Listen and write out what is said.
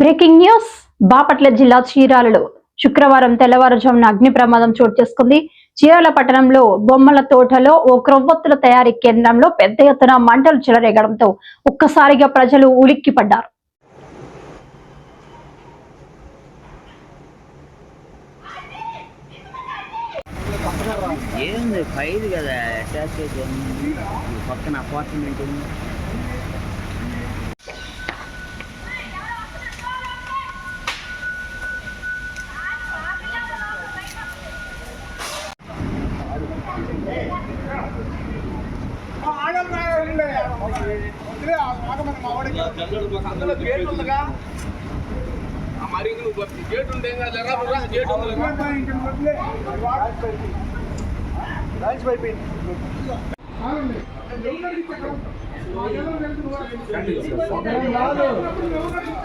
Breaking news. Bapatla జిల్లా చీరాలలో శుక్రవారం తెల్లవారుజామున అగ్ని ప్రమాదం చోటు చేసుకుంది. చీరాల పట్టణంలో బొమ్మల తోటలో ఓ క్రొవ్వొత్తుల తయారీ కేంద్రంలో పెద్ద ఎత్తున మంటలు చెలరేగడంతో ఒక్కసారిగా ప్రజలు ఉలిక్కిపడ్డారు. ఏంది ఫైల్ కదా అటాచ్ పక్కన అపార్ట్మెంట్ ఉంది. మరి నువ్వు గేటు ఉంటే ఏం ఉంది